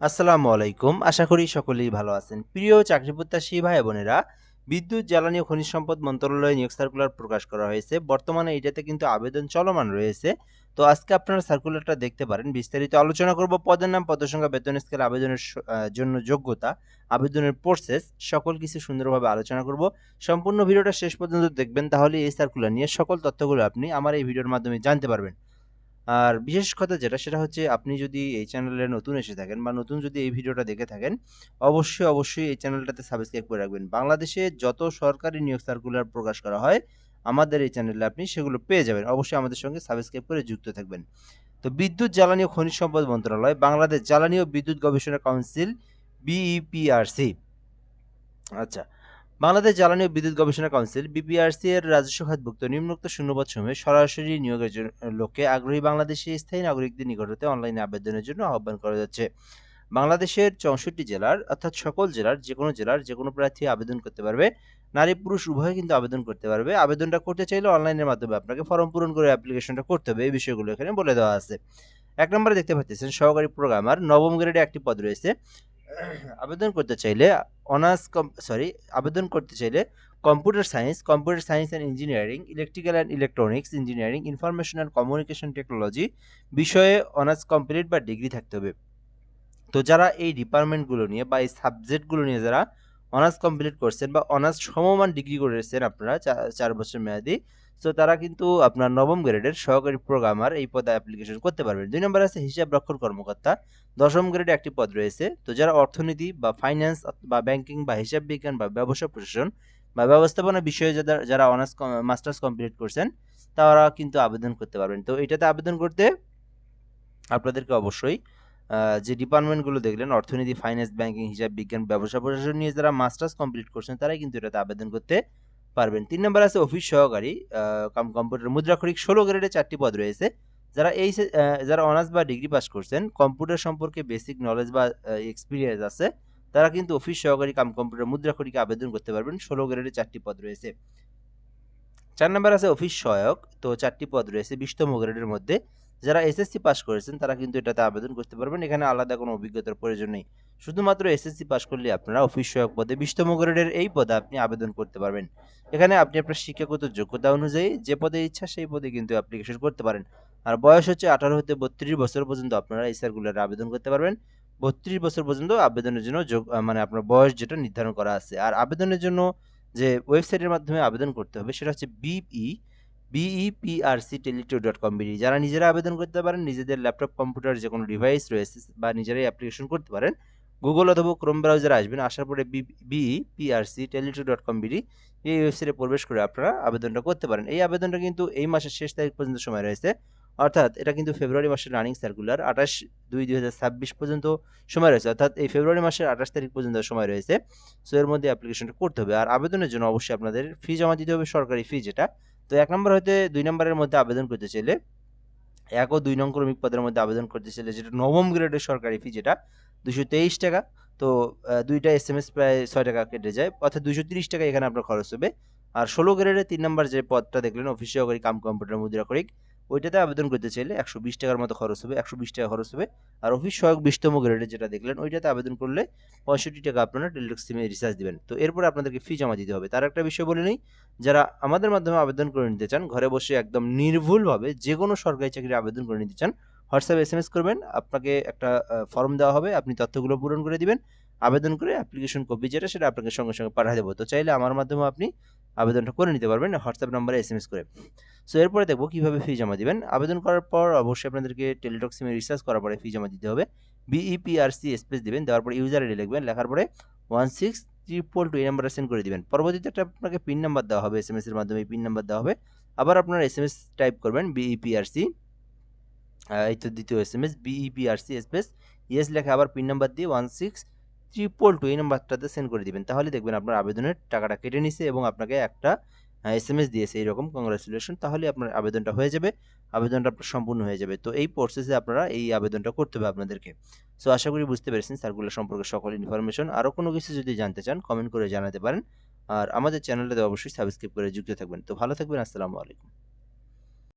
আসসালামু আলাইকুম। আশা করি সকলেই ভালো আছেন। প্রিয় চাকরি প্রত্যাশী ভাই বোনেরা, বিদ্যুৎ, জ্বালানি খনিজ সম্পদ মন্ত্রণালয়ে নিয়োগ সার্কুলার প্রকাশ করা হয়েছে। বর্তমানে এটাতে কিন্তু আবেদন চলমান রয়েছে। তো আজকে আপনারা সার্কুলারটা দেখতে পারেন। বিস্তারিত আলোচনা করব পদের নাম পদসংখ্যা বেতন, স্কেল, আবেদনের জন্য যোগ্যতা, আবেদনের প্রসেস সকল কিছু সুন্দরভাবে আলোচনা করব। সম্পূর্ণ ভিডিওটা শেষ পর্যন্ত দেখবেন। তাহলে এই সার্কুলার নিয়ে সকল তথ্যগুলো আপনি আমার এই ভিডিওর মাধ্যমে জানতে পারবেন। আর বিশেষ কথা যেটা, সেটা হচ্ছে আপনি যদি এই চ্যানেলে নতুন এসে থাকেন বা নতুন যদি এই ভিডিওটা দেখে থাকেন, অবশ্যই অবশ্যই এই চ্যানেলটাতে সাবস্ক্রাইব করে রাখবেন। বাংলাদেশে যত সরকারি নিয়োগ সার্কুলার প্রকাশ করা হয়, আমাদের এই চ্যানেলে আপনি সেগুলো পেয়ে যাবেন। অবশ্যই আমাদের সঙ্গে সাবস্ক্রাইব করে যুক্ত থাকবেন। তো বিদ্যুৎ, জ্বালানি ও খনিজ সম্পদ মন্ত্রণালয়, বাংলাদেশ জ্বালানি ও বিদ্যুৎ গবেষণা কাউন্সিল বিইপিআরসি আচ্ছা বাংলাদেশ জ্বালানি ও বিদ্যুৎ গবেষণা কাউন্সিল বিপিআরসি এর রাজস্ব খাতভুক্ত নিম্নোক্ত শূন্যপদ সমূহে সরাসরি নিয়োগের লক্ষ্যে আগ্রহী বাংলাদেশি স্থায়ী নাগরিকদের নিকট হতে অনলাইনে আবেদনের জন্য আহ্বান করা যাচ্ছে। বাংলাদেশের চৌষট্টি জেলার, অর্থাৎ সকল জেলার যে কোনো জেলার যে কোনো প্রার্থী আবেদন করতে পারবে। নারী পুরুষ উভয়ে কিন্তু আবেদন করতে পারবে। আবেদনটা করতে চাইলে অনলাইনের মাধ্যমে আপনাকে ফর্ম পূরণ করে অ্যাপ্লিকেশনটা করতে হবে। এই বিষয়গুলো এখানে বলে দেওয়া আছে। এক নম্বরে দেখতে পাচ্ছেন সহকারী প্রোগ্রামার নবম গ্রেডে একটি পদ রয়েছে। আবেদন করতে চাইলে অনার্স সরি আবেদন করতে চাইলে computer science computer science and engineering electrical and electronics engineering information and communication technology বিষয়ে অনার্স কমপ্লিট বা ডিগ্রি থাকতে হবে। তো যারা এই ডিপার্টমেন্টগুলো নিয়ে বা এই সাবজেক্টগুলো নিয়ে যারা অনার্স কমপ্লিট করছেন বা অনার্স সমমান ডিগ্রি করেছেন আপনারা চার বছর মেয়াদি তো তারা কিন্তু আপনার নবম গ্রেডের সহকারী প্রোগ্রামার এই পদে অ্যাপ্লিকেশন করতে পারবেন। দুই নম্বর আছে হিসাব রক্ষণ কর্মকর্তা। দশম গ্রেডে একটি পদ রয়েছে। তো, যারা অর্থনীতি বা ফাইন্যান্স বা ব্যাংকিং বা হিসাব বিজ্ঞান বা ব্যবসা প্রশাসন বা ব্যবস্থাপনা বিষয়ে যারা অনার্স মাস্টার্স কমপ্লিট করছেন, তারা কিন্তু আবেদন করতে পারবেন। তো, এটাতে আবেদন করতে আপনাদেরকে অবশ্যই যে ডিপার্টমেন্টগুলো দেখলেন, অর্থনীতি ফাইন্যান্স ব্যাংকিং হিসাব বিজ্ঞান, ব্যবসা প্রশাসন নিয়ে যারা মাস্টার্স কমপ্লিট করছেন, তারাই কিন্তু এটাতে আবেদন করতে পারবেন। তিন নম্বর আছে অফিস সহকারী কাম, কম্পিউটার মুদ্রাক্ষরিক ষোলো গ্রেডে চারটি পদ রয়েছে। যারা এই যারা অনার্স বা ডিগ্রি পাস করছেন, কম্পিউটার সম্পর্কে বেসিক নলেজ বা এক্সপিরিয়েন্স আছে, তারা কিন্তু অফিস সহকারী কাম, কম্পিউটার মুদ্রাক্ষরিকে আবেদন করতে পারবেন। ষোলো গ্রেডে চারটি পদ রয়েছে। চার নম্বর আছে অফিস সহায়ক, তো চারটি পদ রয়েছে বিশতম গ্রেডের মধ্যে। যারা এসএসসি পাস করেছেন, তারা কিন্তু এটাতে আবেদন করতে পারবেন। এখানে আলাদা কোনো অভিজ্ঞতার প্রয়োজন নেই। শুধুমাত্র এসএসসি পাস করলে আপনারা অফিস সহায়ক পদে বিশতম গ্রেডের এই পদে আপনি আবেদন করতে পারবেন। এখানে আপনি আপনার শিক্ষাগত যোগ্যতা অনুযায়ী যে পদে ইচ্ছা সেই পদে কিন্তু অ্যাপ্লিকেশন করতে পারেন। আর বয়স হচ্ছে আঠারো হতে বত্রিশ বছর পর্যন্ত আপনারা এই সার্কুলারে আবেদন করতে পারবেন। বত্রিশ বছর পর্যন্ত আবেদনের জন্য যোগ মানে আপনার বয়স যেটা নির্ধারণ করা আছে। আর আবেদনের জন্য যে ওয়েবসাইটের মাধ্যমে আবেদন করতে হবে সেটা হচ্ছে BE BEPRC teletalk dot com BD যারা নিজেরা আবেদন করতে পারেন, নিজেদের ল্যাপটপ কম্পিউটার যে কোনো ডিভাইস রয়েছে বা নিজেরাই অ্যাপ্লিকেশন করতে পারেন গুগল অথবা ক্রোম ব্রাউজারে আসবেন, আসার পরে BEPRC Teletalk dot com BD এই ওয়েবসাইটে প্রবেশ করে আপনারা আবেদনটা করতে পারেন। এই আবেদনটা কিন্তু এই মাসের শেষ তারিখ পর্যন্ত সময় রয়েছে। অর্থাৎ এটা কিন্তু ফেব্রুয়ারি মাসের রানিং সার্কুলার আঠাশ দুই দুই হাজার ছাব্বিশ পর্যন্ত সময় রয়েছে। অর্থাৎ এই ফেব্রুয়ারি মাসের আঠাশ তারিখ পর্যন্ত সময় রয়েছে। সো এর মধ্যে অ্যাপ্লিকেশনটা করতে হবে। আর আবেদনের জন্য অবশ্যই আপনাদের ফি জমা দিতে হবে, সরকারি ফি যেটা। তো এক নম্বর হতে দুই নম্বরের মধ্যে আবেদন করতে চাইলে, এক ও দুই নং ক্রমিক পদের মধ্যে আবেদন করতে চাইলে যেটা নবম গ্রেডের সরকারি ফি যেটা দুশো তেইশ টাকা। তো দুইটা এস এম এস প্রায় ছয় টাকা কেটে যায়। অর্থাৎ দুশো তিরিশ টাকা এখানে আপনার খরচ হবে। আর ষোলো গ্রেডের তিন নম্বর যে পদটা দেখলেন অফিস সহকারী কাম কম্পিউটার মুদ্রা করিক, ওইটাতে আবেদন করতে চাইলে একশো বিশ টাকার মতো খরচ হবে, একশো বিশ টাকা খরচ হবে। আর অফিস সহায়ক বিশতম গ্রেডের যেটা দেখলেন, ওইটাতে আবেদন করলে পঁয়ষট্টি টাকা আপনারা টেলিটক সিমে রিচার্জ দেবেন। তো, এরপরে আপনাদেরকে ফি জমা দিতে হবে। তার একটা বিষয় বলে নিই, যারা আমাদের মাধ্যমে আবেদন করে নিতে চান, ঘরে বসে একদম নির্ভুলভাবে যে কোনো সরকারি চাকরি আবেদন করে নিতে চান হোয়াটসঅ্যাপ এস এম এস করবেন, আপনাকে একটা ফর্ম দেওয়া হবে, আপনি তথ্যগুলো পূরণ করে দিবেন, আবেদন করে অ্যাপ্লিকেশন কপি যেটা সেটা আপনাকে সঙ্গে সঙ্গে পাঠিয়ে দেবো। তো চাইলে আমার মাধ্যমে আপনি আবেদনটা করে নিতে পারবেন হোয়াটসঅ্যাপ নাম্বারে এস এম এস করে। সো এরপরে দেখব কীভাবে ফি জমা দিবেন। আবেদন করার পর অবশ্যই আপনাদেরকে টেলিটক সিমে রিচার্জ করার পরে ফি জমা দিতে হবে। বিইপিআরসি স্পেস দিবেন, দেওয়ার পরে ইউজার আইডি লিখবেন, লেখার পরে ওয়ান সিক্স ট্রিপল টু এই নাম্বারে সেন্ড করে দেবেন। পরবর্তীতে একটা আপনাকে পিন নাম্বার দেওয়া হবে এস এম এস এর মাধ্যমে পিন নাম্বার দেওয়া হবে। আবার আপনার এস এম এস টাইপ করবেন বিইপিআরসি এই তো দ্বিতীয় S M S BEPRC space yes লেখা আবার পিন নাম্বার দিয়ে ওয়ান সিক্স ট্রিপল টু এই নাম্বারটাতে সেন্ড করে দিবেন। তাহলে দেখবেন আপনার আবেদনের টাকাটা কেটে নিছে এবং আপনাকে একটা এস এম এস দিয়েছে এইরকম। কংগ্রাচুলেশন তাহলে আপনার আবেদনটা হয়ে যাবে। আবেদনটা আপনার সম্পূর্ণ হয়ে যাবে। তো এই প্রসেসে আপনারা এই আবেদনটা করতে হবে আপনাদেরকে। সো আশা করি বুঝতে পেরেছেন সার্কুলার সম্পর্কে সকল ইনফরমেশন আরও কোনো কিছু যদি জানতে চান কমেন্ট করে জানাতে পারেন। আর আমাদের চ্যানেলটাতে অবশ্যই সাবস্ক্রাইব করে যুক্ত থাকবেন। তো ভালো থাকবেন। আসসালামু আলাইকুম।